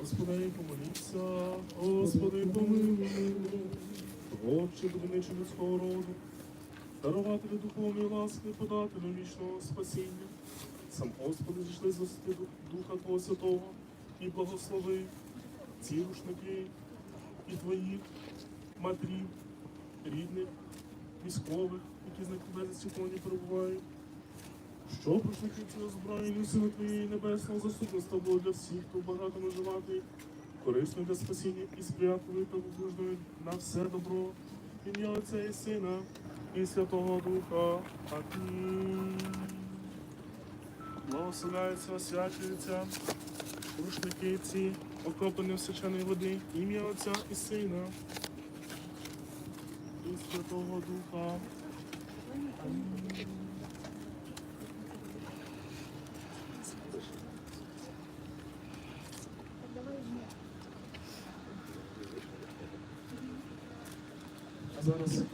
Господи, помоліться, Господи, помилуй, Отче, будиничі людського роду, дарувати духовної ласки, подати до вічного спасіння. Сам Господи зійшли з Духа Твого Святого і благослови ці рушники і твоїх матерів, рідних, військових, які з безвісті полоні перебувають. Що рушники ці озброєні сили Твоєї небесного заступництва було для всіх, хто багато наживати, корисною для спасіння і сприятливою та побужною на все добро. Ім'я Отця і Сина і Святого Духа. Амінь. Благословляється, освячується, рушники ці, окроплені в свяченої води, ім'я Отця і Сина і Святого Духа. Амінь. Зараз,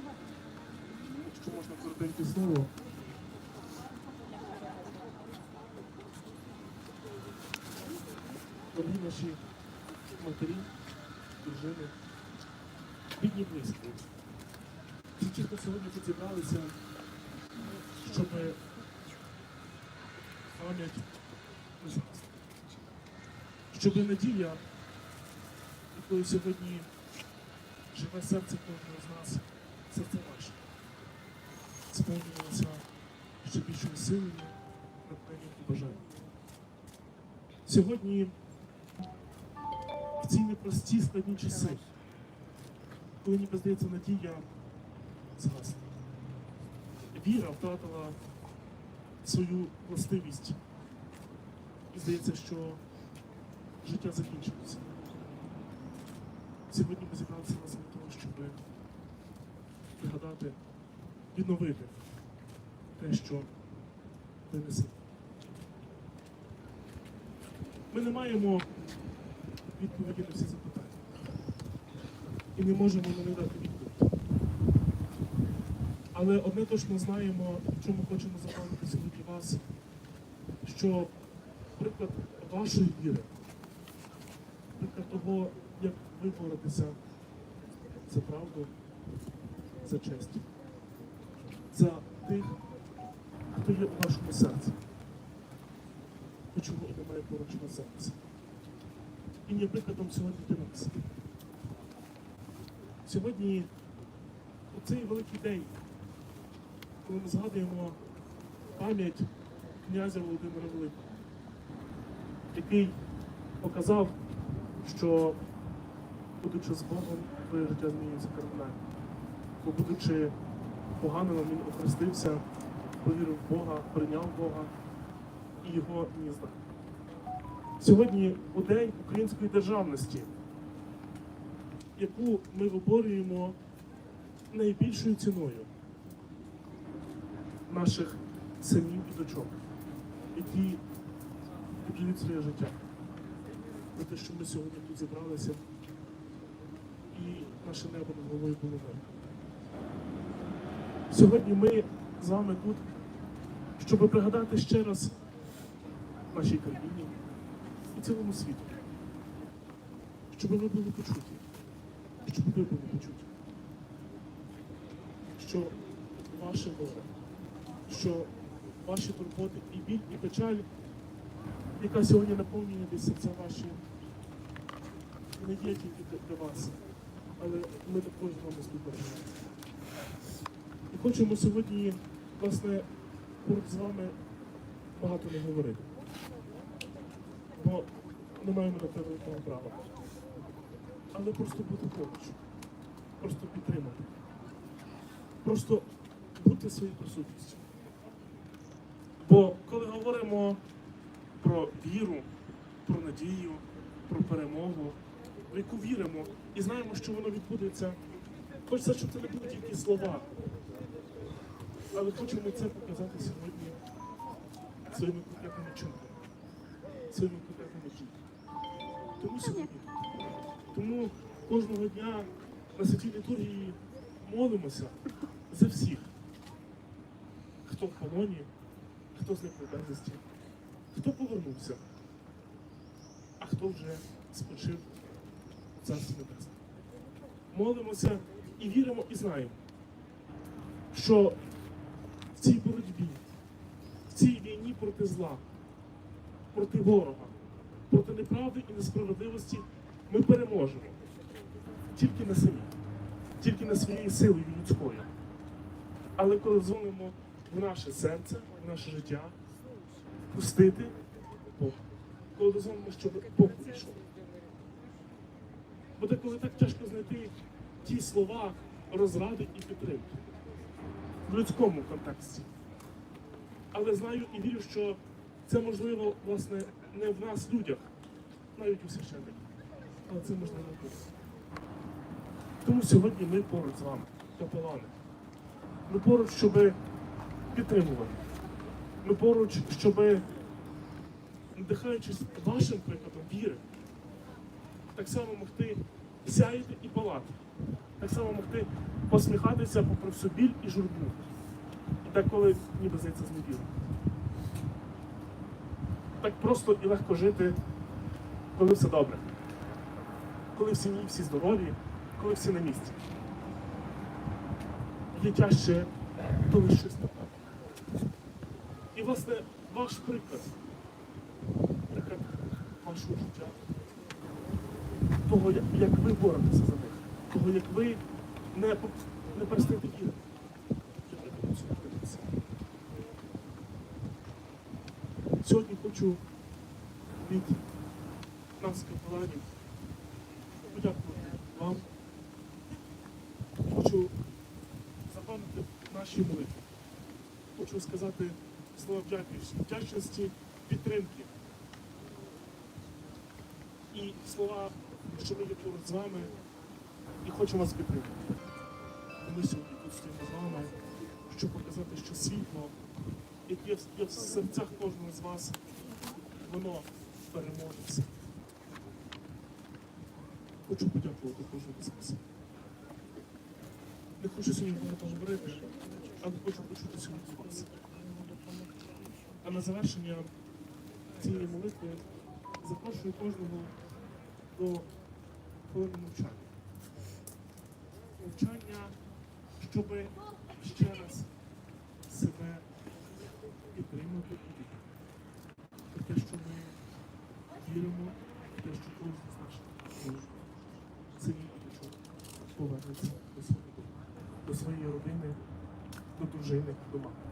бідні близькі. Ці чітко сьогодні тут зібралися, щоб пам'ять згасла. Щоб надія, якою сьогодні живе серце кожного з нас, серце ваше, сповнювалося ще більшою силою, натхненням і бажанням. Сьогодні в ці непрості складні часи, коли ніби здається надія згасла. Віра втратила свою властивість. І здається, що життя закінчилося. Сьогодні ми зібралися для того, щоб пригадати, відновити те, що винесе. Ми не маємо відповіді на всі запитання. І не можемо на них дати відповідь. Але одне точно знаємо, в чому хочемо запевнити сьогодні вас, що приклад вашої віри, приклад того, як ви боретеся за правду, за честь, за тих, хто є у вашому серці. Чому немає поруч на серці. І є прикладом сьогодні для нас. Сьогодні у цей великий день, коли ми згадуємо пам'ять князя Володимира Великого, який показав, що, будучи з Богом, твоє життя змінюється кардинально. Бо будучи поганим, він охрестився, повірив в Бога, прийняв Бога і його гнізда. Сьогодні у День української державності, яку ми виборюємо найбільшою ціною наших синів і дочок, які віддають своє життя. За те, що ми сьогодні тут зібралися і наше небо над головою було мирне. Сьогодні ми з вами тут, щоб пригадати ще раз нашій країні і цілому світу. Щоб ви були почуті. Щоб ви були почуті. Що ваше горе, що ваші турботи і біль, і печаль, яка сьогодні наповнює десь серця ваші, не є тільки для- вас, але ми також з вами співпереживаємо. І хочемо сьогодні, власне, поруч з вами багато не говорити бо не маємо на того права. Але просто бути поруч, просто підтримати, просто бути своєю присутністю. Бо коли говоримо про віру, про надію, про перемогу, в яку віримо і знаємо, що воно відбудеться, хочеться, щоб це не були тільки слова, Але хочемо це показати сьогодні своїми конкретними чинами, кожного дня на святій літургії молимося за всіх, хто в полоні, хто на безвісті, хто повернувся, а хто вже спочив в Царстві Небесне. Молимося і віримо, і знаємо, що в цій боротьбі, в цій війні проти зла, проти ворога, проти неправди і несправедливості ми переможемо тільки на самі, тільки на своєю силою людською. Але коли дзвонимо в наше серце, в наше життя, пустити Бога. Коли дозволимо, щоб Бог прийшов. Бо деколи так тяжко знайти ті слова розради і підтримки в людському контексті. Але знаю і вірю, що це можливо, власне, не в нас, людях, навіть у священниках, але це можливо. Тому сьогодні ми поруч з вами, капелани. Ми поруч, щоб підтримувати. Ми поруч, щоб, надихаючись вашим прикладом віри, так само могти сяяти і палати, так само могти посміхатися попри всю біль і журбу. І деколи ніби здається зневіру. Так просто і легко жити, коли все добре. Коли в сім'ї всі здорові, коли всі на місці. Є тяжче, коли щось не так. І, власне, ваш приклад, приклад вашого життя, того, як, ви боретеся за них, того, як ви не, не перестаєте вірити. Сьогодні хочу від нас, капеланів, подякувати вам. Хочу запам'ятати наші молитви. Хочу сказати слова вдячності, підтримки. І слова, що ми є поруч з вами і хочемо вас підтримати. Ми сьогодні тут стоїмо з вами, щоб показати, що світло, яке є в- серцях кожного з вас, воно переможе. Хочу подякувати кожному з вас. Не хочу сьогодні багато говорити, але хочу почути сьогодні вас. А на завершення цієї молитви запрошую кожного до хвилини мовчання. Мовчання, щоб ще раз себе підтримати і вірити. Те, що ми віримо, те, що кожен з наших синів і дочок повернеться до своєї родини, до дружини, до мами.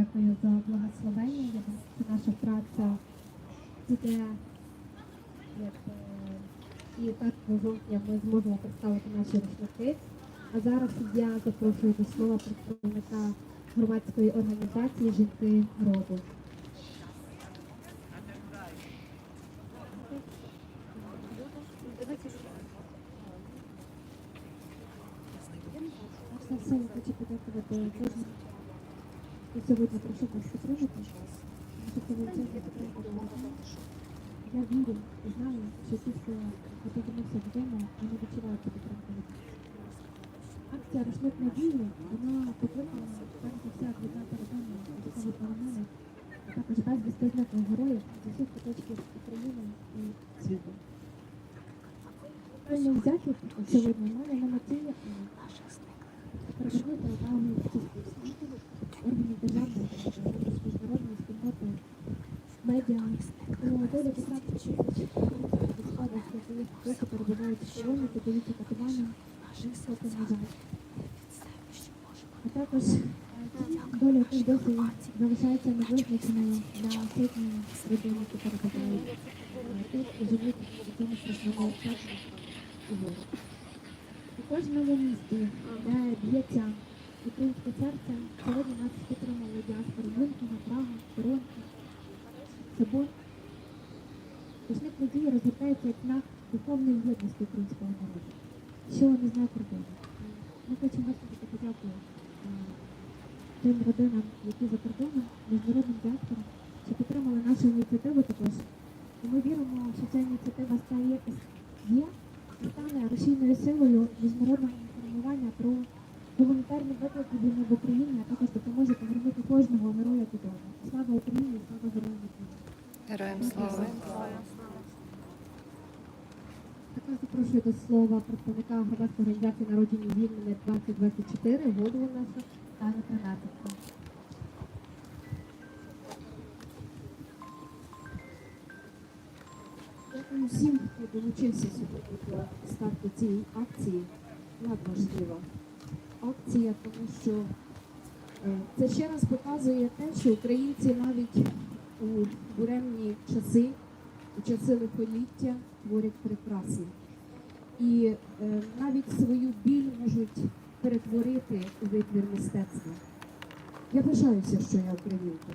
дякую за благословення. Я наша праця буде як, е, і 1 жовтня ми зможемо представити наші рушники. А зараз я запрошую до слова представника громадської організації Жінки роду. Я хочу подякувати кожному що це величезна підтримка для нас. Я вірю і знаю, що ті, хто повернувся додому, вони відчувають цю підтримку. від нас. Акція «Рушник надії» вона покликана перш за все об'єднати родини військовополонених, а також безвісти зниклих героїв з усіх куточків України і світу. Певний захід сьогодні має на меті привернути увагу суспільства, на. А також доля яких досі залишається невизначеною для сотні людей, які перебувають тут і живуть в цьому страшному горі. У кожному місті, б'ється українське серце, сьогодні нас підтримали діаспори Мюнхена, Прага, Торонто, Собор. Рушник надії розгортається як знак духовної єдності українського народу, що не знає кордону. Ми хочемо висловити подяку е, тим родинам, які за кордоном, міжнародним діаспорам, що підтримали нашу ініціативу також. І ми віримо, що ця ініціатива стає є і стане рушійною силою міжнародного інформування про гуманітарні виклики війни в Україні, а також допоможе повернути кожного героя додому. Слава Україні, слава героям України. Героям слава. Також запрошую до слова представника громадської організації народжені вільними 2024, голову нашу Тану Тринадцятку. Дякую всім, хто долучився сьогодні до старту цієї акції. Надважлива акція, тому що е, це ще раз показує те, що українці навіть у буремні часи, у часи лихоліття творять прекрасне. І е, навіть свою біль можуть перетворити у витвір мистецтва. Я пишаюся, що я українка.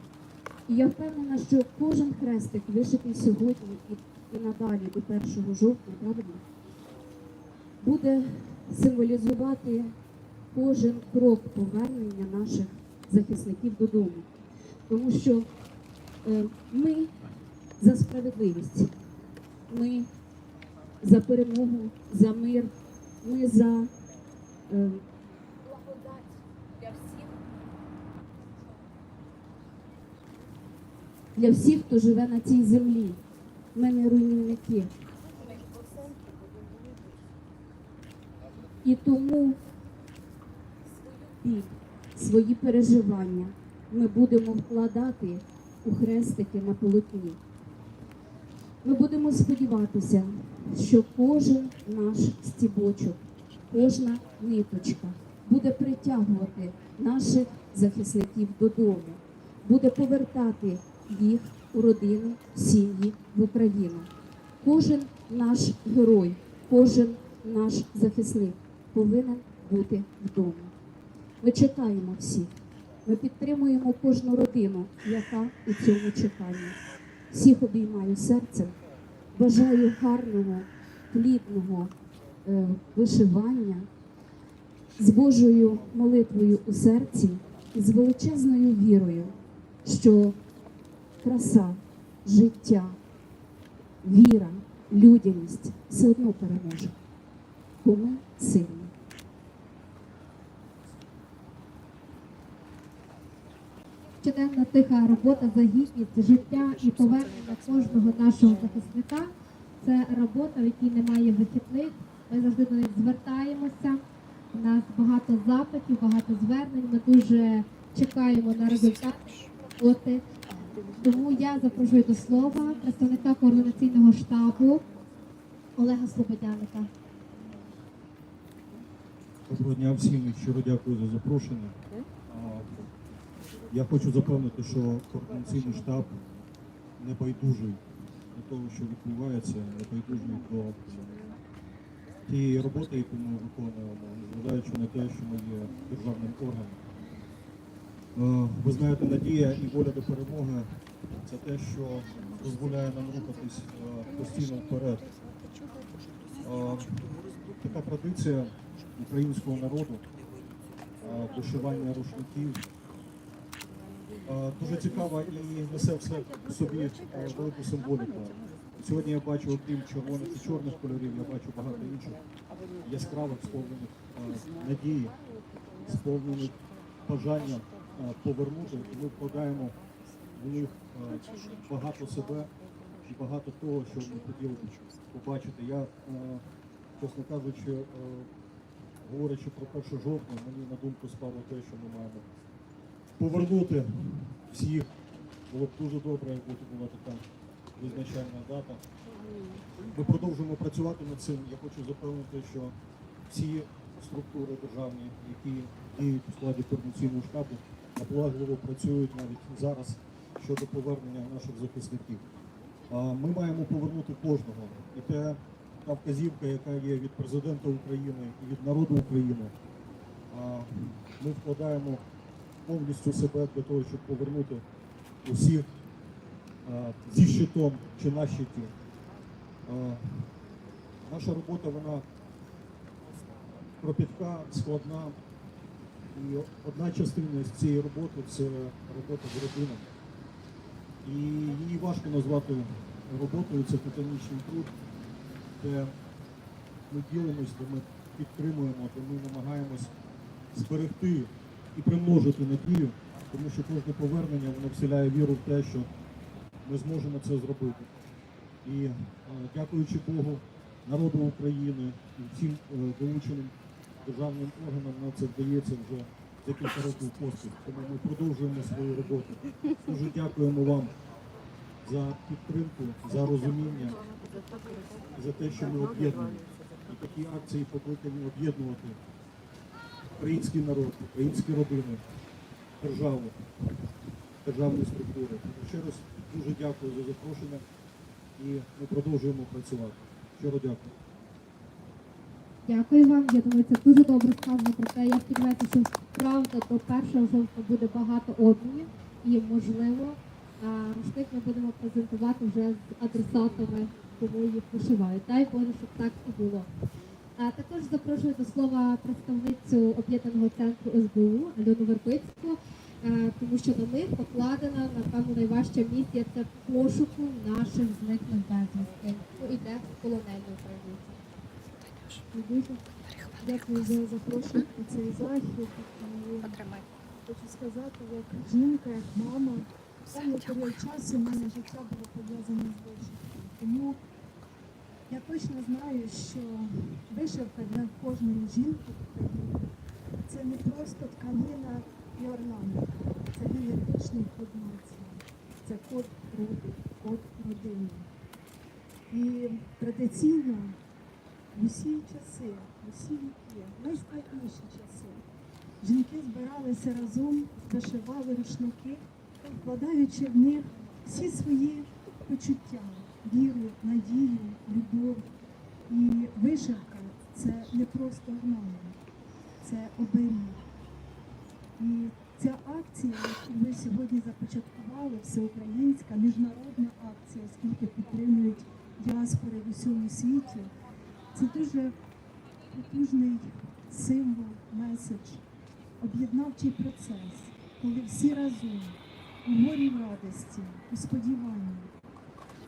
І я впевнена, що кожен хрестик вишитий сьогодні і, і надалі до 1 жовтня, правильно, буде символізувати кожен крок повернення наших захисників додому. Тому що е, ми за справедливість, ми за перемогу, за мир, ми за благодать для всіх. для всіх, хто живе на цій землі. Ми не руйнівники. І тому біль, свої переживання ми будемо вкладати у хрестики на полотні. Ми будемо сподіватися, що кожен наш стібочок, кожна ниточка буде притягувати наших захисників додому, буде повертати їх у родини, в сім'ї, в Україну. Кожен наш герой, кожен наш захисник повинен бути вдома. Ми чекаємо всіх. Ми підтримуємо кожну родину, яка у цьому чеканні. Всіх обіймаю серцем. Бажаю гарного, плідного е, вишивання з Божою молитвою у серці і з величезною вірою, що краса, життя, віра, людяність все одно переможе, бо ми сильні. Щоденна тиха робота за гідність, життя і повернення кожного нашого захисника. Це робота, в якій немає вихідних. Ми завжди до них звертаємося. У нас багато запитів, багато звернень. Ми дуже чекаємо на результат роботи. Тому я запрошую до слова представника координаційного штабу Олега Слободяника. Доброго дня всім щиро дякую за запрошення. Я хочу запевнити, що координаційний штаб не байдужий до того, що відбувається, не байдужий до тієї роботи, яку ми виконуємо, незважаючи на те, що ми є державним органом. Е, Ви знаєте, надія і воля до перемоги це те, що дозволяє нам рухатись е, постійно вперед. Е, Така традиція українського народу вишивання рушників. Дуже цікава і несе в собі е, велику символіку. Сьогодні я бачу, окрім червоних і чорних кольорів, я бачу багато інших яскравих, сповнених е, надії, сповнених бажання е, повернути. І ми вкладаємо в них багато себе і багато того, що ми хотіли побачити. Я, чесно кажучи, говорячи про 1 жовтня, мені на думку спало те, що ми маємо повернути всіх. Було б дуже добре, якби це була така визначальна дата. Ми продовжуємо працювати над цим. Я хочу запевнити, що всі структури державні, які діють у складі координаційного штабу, наполегливо працюють навіть зараз щодо повернення наших захисників. Ми маємо повернути кожного. І те, та вказівка, яка є від президента України і від народу України, ми вкладаємо повністю себе для того, щоб повернути усіх зі щитом чи на щиті. Наша робота вона кропітка, складна. І одна частина з цієї роботи це робота з родинами. І її важко назвати роботою, це титанічний труд, де ми ділимось, де ми підтримуємо, де ми намагаємось зберегти і примножити надію, тому що кожне повернення воно вселяє віру в те, що ми зможемо це зробити. І е, дякуючи Богу, народу України і всім е, долученим державним органам нам це вдається вже декілька років поспіль. Тому ми продовжуємо свою роботу. Дуже дякуємо вам за підтримку, за розуміння, за те, що ми об'єднані. І такі акції покликані об'єднувати український народ, українські родини, державу, державні структури. Ще раз дуже дякую за запрошення і ми продовжуємо працювати. Щиро дякую. Дякую вам. Я думаю, це дуже добре сказано про те. Я сподіваюся, що правда до 1 жовтня буде багато обмінів і можливо рушник ми будемо презентувати вже з адресатами, кому їх вишивають. Дай Боже, щоб так і було. А також запрошую до слова представницю об'єднаного центру СБУ Альону Вербицьку, е, тому що на них покладена напевно найважча місія це пошуку наших зниклих безвісти. Ну і де полонені українці. Дякую за запрошення на цей захід. Хочу сказати, як жінка, як мама, певний період часу в мене життя було пов'язане з вишивкою. Тому я точно знаю, що вишивка для кожної жінки це не просто тканина і орнамент, це генетичний код нації, це код роду, код родини. І традиційно в усі часи, в усі віки, найскладніші часи. Жінки збиралися разом, зашивали рушники, вкладаючи в них всі свої почуття, віру, надію, любов. І вишивка це не просто орнамент, це оберіг. І ця акція, яку ви сьогодні започаткували, всеукраїнська, міжнародна акція, оскільки підтримують діаспори в усьому світі, це дуже потужний символ, меседж, об'єднавчий процес, коли всі разом у горі в радості, у сподіванні.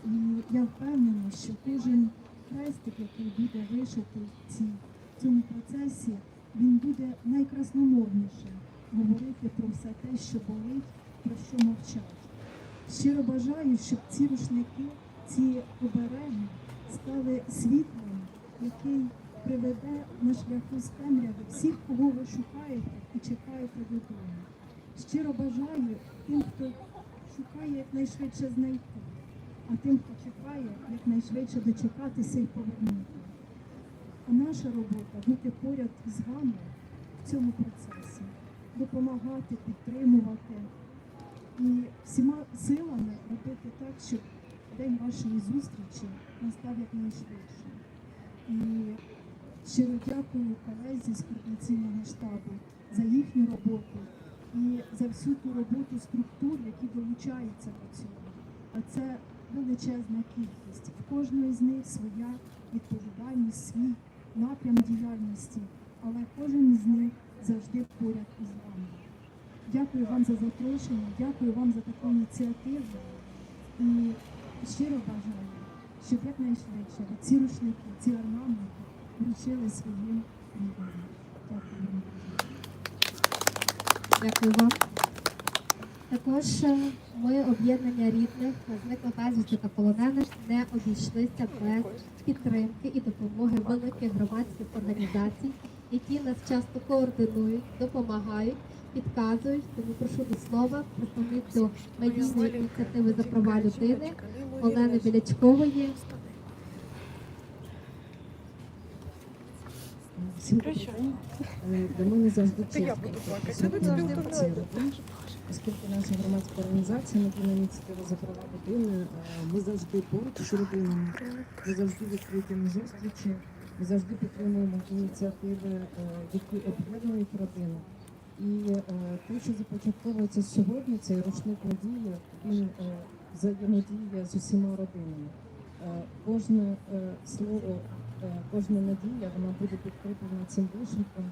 І я впевнена, що кожен хрестик, який буде вишитий в цьому процесі, він буде найкрасномовніше говорити про все те, що болить, про що мовчать. Щиро бажаю, щоб ці рушники, ці обереги стали світлом, який приведе на шляху з темряви всіх, кого ви шукаєте і чекаєте додому. Щиро бажаю тим, хто шукає якнайшвидше знайти, а тим, хто чекає, якнайшвидше дочекатися і повернути. А наша робота бути поряд з вами в цьому процесі, допомагати, підтримувати і всіма силами робити так, щоб день вашої зустрічі настав якнайшвидше. І щиро дякую колезі з координаційного штабу за їхню роботу і за всю ту роботу структур, які долучаються до цього. А це величезна кількість. В кожної з них своя відповідальність, свій напрям діяльності, але кожен з них завжди поряд із вами. Дякую вам за запрошення, дякую вам за таку ініціативу і щиро бажаю, щоб якнайшвидше ці рушники, ці орнаменти вручили своїм рідним. Дякую вам. Дякую вам. Також е, ми об'єднання рідних зниклих безвісти та полонених не обійшлися без підтримки і допомоги великих громадських організацій, які нас часто координують, допомагають, підказують. Тому прошу до слова представницю медійної ініціативи за права людини Олени Білячкової. Всім. Е, Для мене завжди честь бути присутньою в цій родині, оскільки наша громадська організація «Надійна ініціатива за права людини, е, ми завжди поруч з родинами, ми завжди відкриті на зустрічі, ми завжди підтримуємо ініціативи, е, які об'єднують родину. І е, те, що започатковується сьогодні, цей рушник надії, він взаємодіє з усіма родинами. Кожне слово кожна надія вона буде підкріплена цим вишником,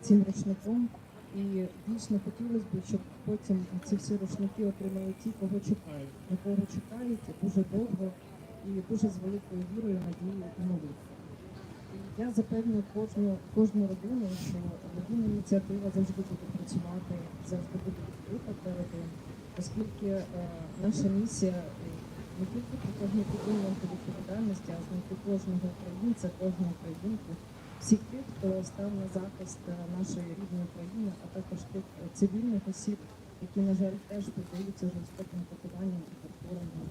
цим рушником. І дійсно хотілося б, щоб потім ці всі рушники отримали ті, кого чекають, на кого чекають дуже довго і дуже з великою вірою, надією і молитвою. Я запевню кожну, кожну родину, що родинна ініціатива завжди буде працювати, завжди буде відкрита для родин, оскільки е, наша місія е, не тільки притягнути до відповідальності, а знайти кожного українця, кожну українку, всіх тих, хто став на захист е, нашої рідної країни, а також тих е, цивільних осіб, які, на жаль, теж піддаються жорстоким катуванням і тортурам на.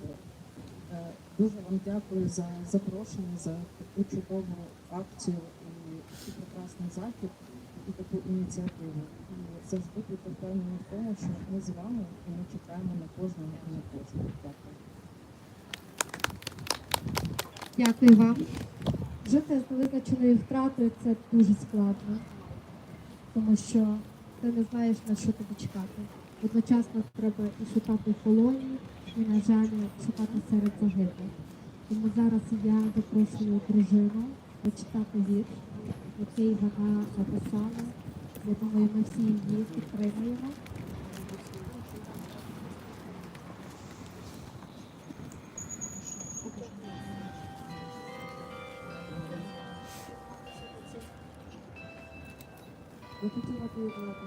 Е, Дуже вам дякую за запрошення, за таку чудову акцію і такий прекрасний захід і таку ініціативу. І завжди бути впевнені в тому, що ми з вами і ми чекаємо на кожного і на кожного. Дякую. Дякую вам. Жити з невизначеною втратою це дуже складно, тому що ти не знаєш на що тобі чекати. Одночасно треба і шукати полоні, і, на жаль, шукати серед загиблих. Тому зараз я запрошую дружину прочитати вірш, який вона написала. Я думаю, ми всі її підтримуємо.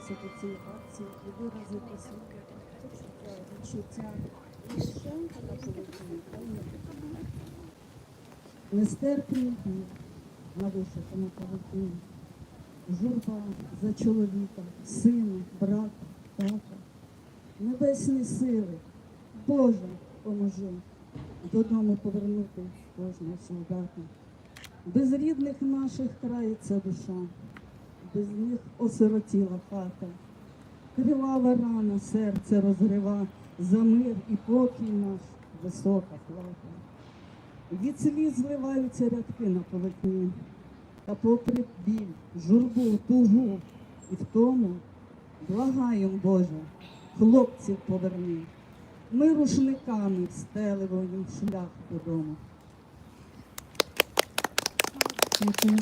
Доєднатися до цієї акції і виразити своє відчуття нестерпний гнів на вишитому полотні, журба за чоловіка, сина, брата, тата, небесні сили, Боже, поможи додому повернути кожного солдата. Без рідних наших крається душа без них осиротіла хата. Кривава рана серце розрива, за мир і покій наш висока плата. Від сліз зливаються рядки на полотні, та попри біль, журбу, тугу і втому, благаєм, Боже, хлопців поверни. Ми рушниками встелимо їм шлях додому. Дякую.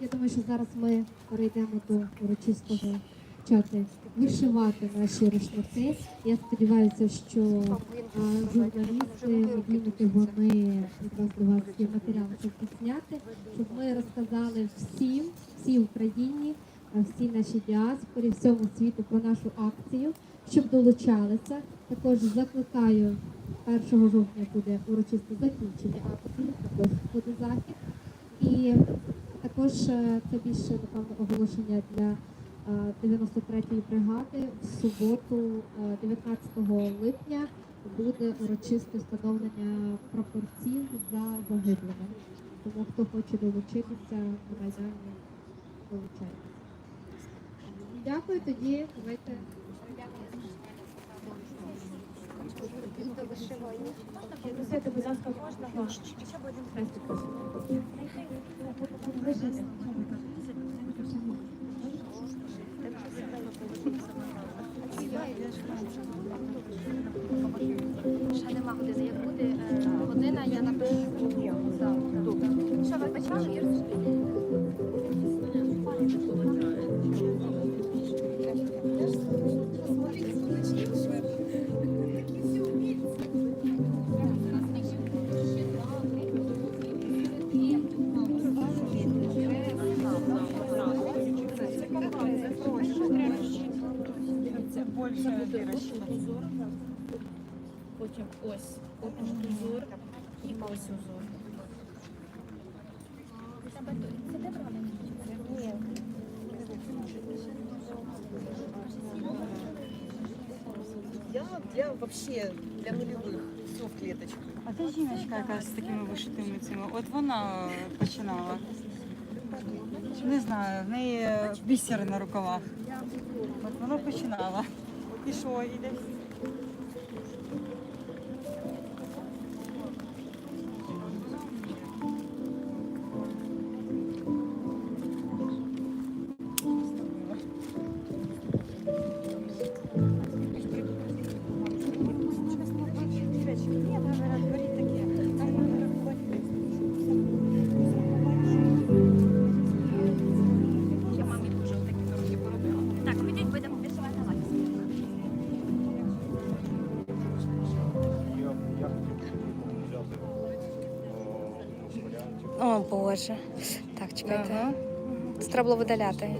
Я думаю, що зараз ми перейдемо до урочистого почати вишивати наші рушники. Я сподіваюся, що а, журналісти, медійники, вони якраз до вас є матеріали, щоб підсняти, щоб ми розказали всім, всій Україні, всій нашій діаспорі, всьому світу про нашу акцію, щоб долучалися. Також закликаю 1 жовтня буде урочисте закінчення акції, також буде захід. І також е, це більше напевно оголошення для е, 93-ї бригади. В суботу, е, 19 липня, буде урочисте встановлення прапорців за загиблими. Тому хто хоче долучитися на майдані, долучайтеся. Дякую тоді. Давайте. Просити, будь ласка, кожного. Ще будемо Ще нема години. Як буде е, година, я напишу. Добре. Що ви почали? Вообще для нулевых. Все в клеточку. А та жіночка, яка з такими вишитими цими, от вона е, починала. Не знаю, в неї е, бісери на рукавах. От вона починала. І що, і треба було видаляти.